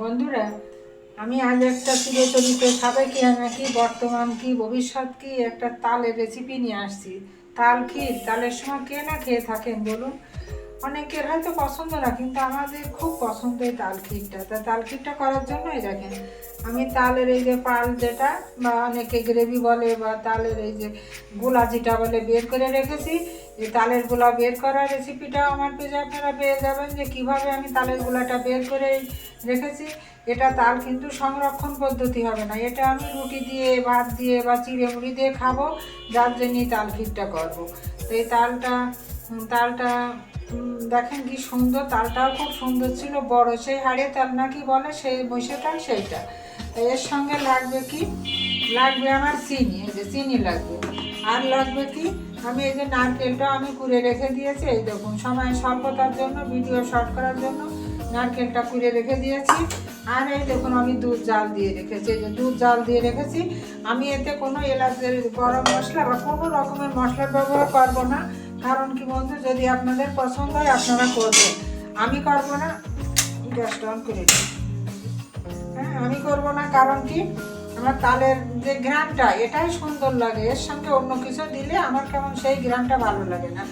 বন্ধুরা, আমি আজ একটা চিরচরিত সাবেকি নাকি বর্তমান কি, ভবিষ্যৎ কি একটা তালের রেসিপি নিয়ে আসছি। তাল ক্ষীর, তালের সময় কে না খেয়ে থাকেন বলুন? অনেকের হয়তো পছন্দ না, কিন্তু আমাদের খুব পছন্দ এই তাল ক্ষীরটা। তা তাল ক্ষীরটা করার জন্যই দেখেন, আমি তালের এই যে পাল যেটা, বা অনেকে গ্রেভি বলে, বা তালের এই যে গোলা যেটা বলে বের করে রেখেছি এই তালের গোলা বের করার রেসিপিটাও আমার পেজে আপনারা পেয়ে যাবেন যে কীভাবে আমি তালের গোলাটা বের করে রেখেছি। এটা তাল কিন্তু সংরক্ষণ পদ্ধতি হবে না। এটা আমি রুটি দিয়ে, ভাত দিয়ে বা চিড়ে মুড়ি দিয়ে খাব, যার জন্যই তাল ক্ষীরটা করব। তো এই তালটা তালটা দেখেন কি সুন্দর। তালটাও খুব সুন্দর ছিল। বড় সেই হাড়ে তাল নাকি বলে? সেই মহিষাটা সেইটা। এর সঙ্গে লাগবে কি? লাগবে আমার চিনি। এই যে চিনি লাগবে। আর লাগবে কি? আমি এই যে নারকেলটা আমি কুড়ে রেখে দিয়েছি, এই দেখুন, সময় স্বল্পতার জন্য ভিডিও শর্ট করার জন্য নারকেলটা কুড়ে রেখে দিয়েছি। আর এই দেখুন, আমি দুধ জাল দিয়ে রেখেছি, এই যে দুধ জাল দিয়ে রেখেছি। আমি এতে কোনো এলাচের গরম মশলা বা কোনো রকমের মশলার ব্যবহার করব না। কারণ কি বন্ধু, যদি আপনাদের পছন্দ হয়, আপনারা করবেন। আমি করব না, গ্যাসটা অন করে হ্যাঁ আমি করব না, কারণ কি? আমার তালের যে গ্রামটা, এটাই সুন্দর লাগে। এর সঙ্গে অন্য কিছু দিলে আমার কেমন সেই গ্রামটা ভালো লাগে না।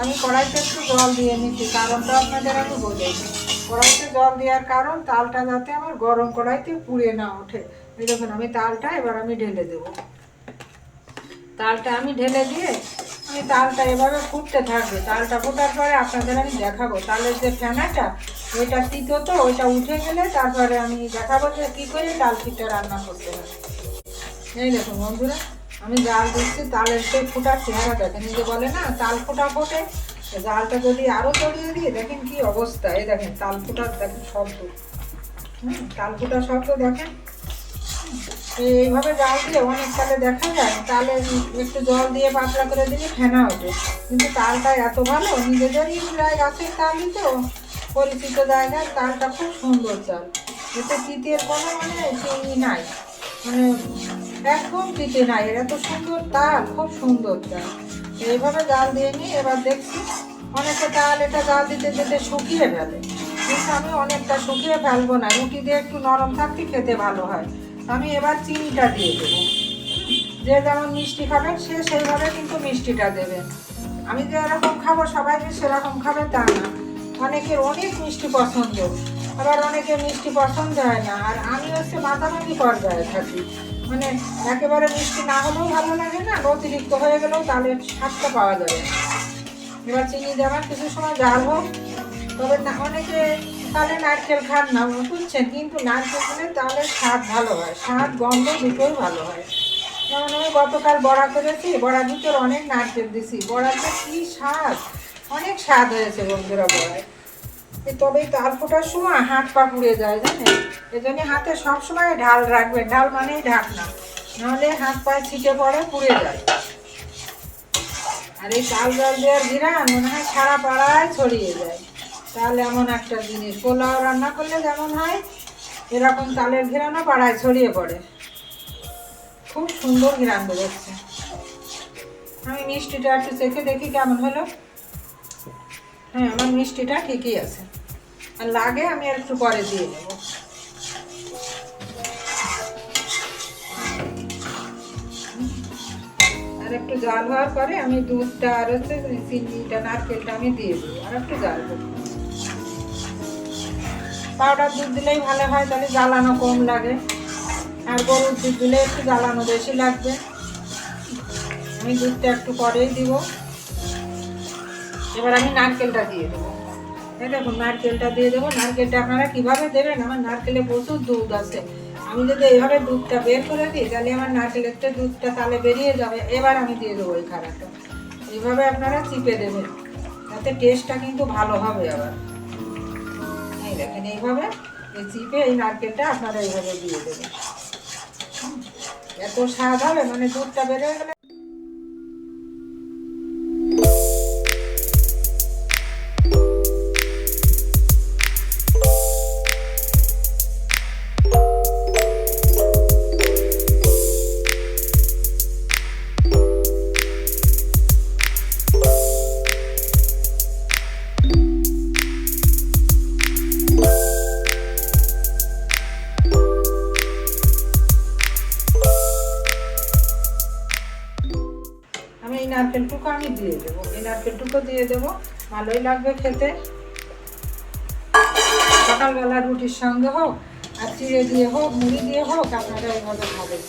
আমি কড়াইতে একটু জল দিয়ে নিচ্ছি, কারণটা আপনাদের আমি বলেছি কড়াইতে জল দেওয়ার কারণ, তালটা যাতে আমার গরম কড়াইতে পুড়ে না ওঠে। এই দেখুন, আমি তালটা এবার আমি ঢেলে দেবো। তালটা আমি ঢেলে দিয়ে তালটা এভাবে ফুটতে থাকবে, তালটা ফোটার পরে আপনাদের আমি দেখাবো। তালের যে ফেনাটা ওইটা তিতো তো, ওইটা উঠে গেলে তারপরে আমি দেখাবো যে কী করে তাল খিটটা রান্না করতে হবে এই দেখুন বন্ধুরা, আমি জাল দিচ্ছি, তালের সেই ফোটার চেহারা দেখেন যে বলে না, তাল ফোটা ফোটে। জালটা যদি আরও চড়িয়ে দিই দেখেন কি অবস্থা। এই দেখেন, তাল ফোটার দেখেন শব্দ। হুম, তাল ফোটার শব্দ দেখেন। এইভাবে জাল দিয়ে অনেক তালে দেখা যায়, তালে একটু জল দিয়ে পাতলা করে দিলে ফেনা ওঠে কিন্তু তালটা এত ভালো, নিজেদেরই প্রায় গাছের তাল তো পরিচিত জায়গায় তালটা খুব সুন্দর চাল। এতে তিতের কোনো মানে চিনি নাই মানে একদম তিতে নাই। এর এত সুন্দর তাল, খুব সুন্দর তাল এইভাবে জাল দিয়ে নিই এবার দেখছি, অনেকে তাল এটা জাল দিতে যেতে শুকিয়ে ফেলে। কিন্তু আমি অনেকটা শুকিয়ে ফেলব না, রুটি দিয়ে একটু নরম থাকতে খেতে ভালো হয়। আমি এবার চিনিটা দিয়ে দেবো। যে যেমন মিষ্টি খাবেন সে সেইভাবে কিন্তু মিষ্টিটা দেবে। আমি যে এরকম খাব সবাই যে সেরকম খাবে তা না। অনেকের অনেক মিষ্টি পছন্দ, আবার অনেকের মিষ্টি পছন্দ হয় না। আর আমি হচ্ছে মাতামাতি পর্যায়ে থাকি। মানে একেবারে মিষ্টি না হলেও ভালো লাগে না অতিরিক্ত হয়ে গেলেও তাহলে স্বাদটা পাওয়া যাবে। এবার চিনি দেওয়ার কিছু সময় জাল হোক, তবে না, অনেকে তাহলে নারকেল খান না, বুঝছেন? কিন্তু নারকেল দিলে তাহলে স্বাদ ভালো হয়, স্বাদ, গন্ধ দুটোই ভালো হয়। যেমন আমি গতকাল বড়া করেছি বড়ার ভিতর অনেক নারকেল দিছি। বড়াটা কি স্বাদ? অনেক স্বাদ হয়েছে বন্ধুরা বড়ায়। তবে তাল ফোটার সময় হাত পা পুড়ে যায়, জানেন? এই জন্য হাতে সবসময় ঢাল রাখবেন। ঢাল মানেই ঢাকনা নাহলে হাত পায়ে ছিটে পড়ে, পুড়ে যায়। আর এই চাল জল দেওয়ার ঘিরান মনে হয় সারা পাড়ায় ছড়িয়ে যায়। তাহলে এমন একটা জিনিস। পোলাও রান্না করলে যেমন হয়, এরকম তালের ঘিরানো পাড়ায় ছড়িয়ে পড়ে। খুব সুন্দর ঘিরান বেরোচ্ছে আমি মিষ্টিটা একটু চেখে দেখি কেমন হলো। হ্যাঁ আমার মিষ্টিটা ঠিকই আছে। আর লাগে, আমি একটু পরে দিয়ে দেবো আর একটু জাল হওয়ার পরে আমি দুধটা আর হচ্ছে চিনিটা, নারকেলটা আমি দিয়ে দেবো। আর একটু জাল দেবো। পাউডার দুধ দিলেই ভালো হয়, তাহলে জ্বালানো কম লাগে। আর গরুর দুধ দিলে একটু জ্বালানো বেশি লাগবে। আমি দুধটা একটু পরেই দিব। এবার আমি নারকেলটা দিয়ে দেবো। এই দেখুন, নারকেলটা দিয়ে দেবো। নারকেলটা আপনারা কীভাবে দেবেন? আমার নারকেলে প্রচুর দুধ আছে। আমি যদি এইভাবে দুধটা বের করে দিই, তাহলে আমার নারকেলের তো দুধটা তাহলে বেরিয়ে যাবে। এবার আমি দিয়ে দেবো ওই খারাপটা। এইভাবে আপনারা চিপে দেবেন। তাতে টেস্টটা কিন্তু ভালো হবে আবার। দেখেন এইভাবে এই চিপে, এই নারকেলটা আপনারা এইভাবে দিয়ে দেবেন। এত স্বাদ হবে মানে দুধটা বেড়ে গেলে নারকেলটুকু আমি দিয়ে দেবো। এই নারকেলটুকু দিয়ে দেবো। ভালোই লাগবে খেতে। সকালবেলা রুটির সঙ্গে হোক, আর চিড়ে দিয়ে হোক, মুড়ি দিয়ে হোক, আপনারা এইভাবে খাবেন।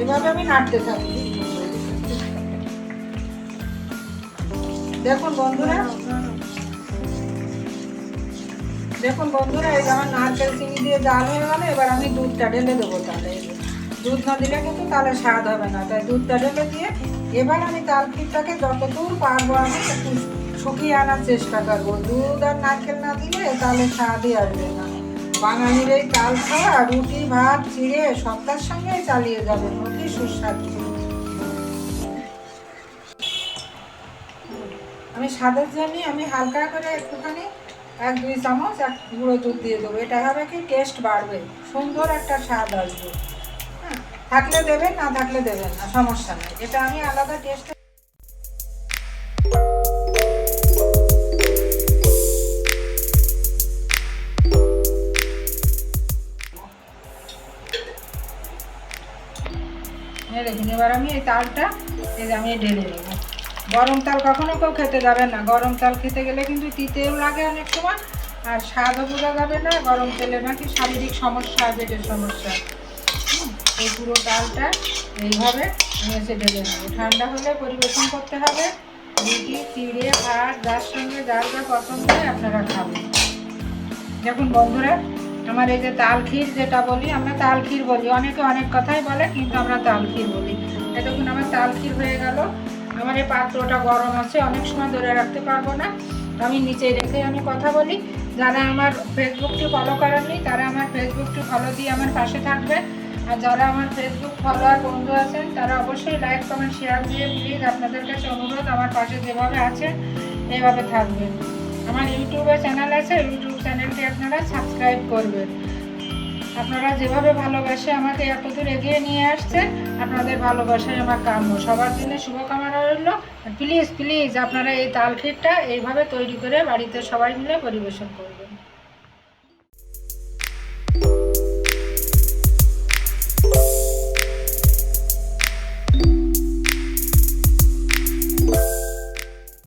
এভাবে আমি নাড়তে থাকি। দেখুন বন্ধুরা দেখুন বন্ধুরা, এই আমার নারকেল চিনি দিয়ে জাল হয়ে গেল, এবার আমি দুধটা ঢেলে দেবো তাহলে দুধ না দিলে কিন্তু তাহলে স্বাদ হবে না। তাই দুধটা ঢেলে দিয়ে এবার আমি তাল ক্ষীরটাকে যতদূর পারব আমি একটু শুকিয়ে আনার চেষ্টা করব। দুধ আর নারকেল না দিলে তাহলে স্বাদই আসবে না। বাঙালির এই তাল খাওয়া রুটি, ভাত, চিড়ে সবটার সঙ্গে চালিয়ে যাবে। অতি সুস্বাদু। আমি স্বাদের জন্য আমি হালকা করে একটুখানি এক দুই চামচ, এক গুঁড়ো দুধ দিয়ে দেবো। এটা হবে কি? টেস্ট বাড়বে। সুন্দর একটা স্বাদ আসবে। হ্যাঁ থাকলে দেবেন, না থাকলে দেবেন না, সমস্যা নেই। এটা আমি আলাদা টেস্ট দেখুন এবার আমি এই তালটা এই আমি ঢেলে নেব। গরম তাল কখনো কেউ খেতে যাবে না। গরম তাল খেতে গেলে কিন্তু তিতেও লাগে অনেক সময়, আর স্বাদও বোঝা যাবে না, গরম তেলে নাকি শারীরিক সমস্যা, পেটের সমস্যা। এই পুরো ডালটা এইভাবে আমি এসে ঢেলে নেব। ঠান্ডা হলে পরিবেশন করতে হবে। রুটি, চিড়ে, ভাত, যার সঙ্গে যার যা পছন্দ হয় আপনারা খাবেন। দেখুন বন্ধুরা, আমার এই যে তাল ক্ষীর যেটা বলি, আমরা তাল ক্ষীর বলি। অনেকে অনেক কথাই বলে, কিন্তু আমরা তাল ক্ষীর বলি। দেখুন, আমার তাল ক্ষীর হয়ে গেল। আমার এই পাত্রটা গরম আছে, অনেক সময় ধরে রাখতে পারব না। আমি নিচে রেখে আমি কথা বলি। যারা আমার ফেসবুকটি ফলো করেননি, তারা আমার ফেসবুকটি ফলো দিয়ে আমার পাশে থাকবে। আর যারা আমার ফেসবুক ফলোয়ার বন্ধু আছেন, তারা অবশ্যই লাইক কমেন্ট শেয়ার দিয়ে প্লিজ আপনাদের কাছে অনুরোধ, আমার পাশে যেভাবে আছে এভাবে থাকবেন। আমার ইউটিউবে চ্যানেল আছে, ইউটিউব চ্যানেলটি আপনারা সাবস্ক্রাইব করবেন। আপনারা যেভাবে ভালোবাসে আমাকে এতদূর এগিয়ে নিয়ে আসছেন, আপনাদের ভালোবাসায় আমার কাম্য। সবার জন্য শুভকামনা রইল। প্লিজ প্লিজ আপনারা এই তাল এইভাবে তৈরি করে বাড়িতে সবাই মিলে পরিবেশন করবেন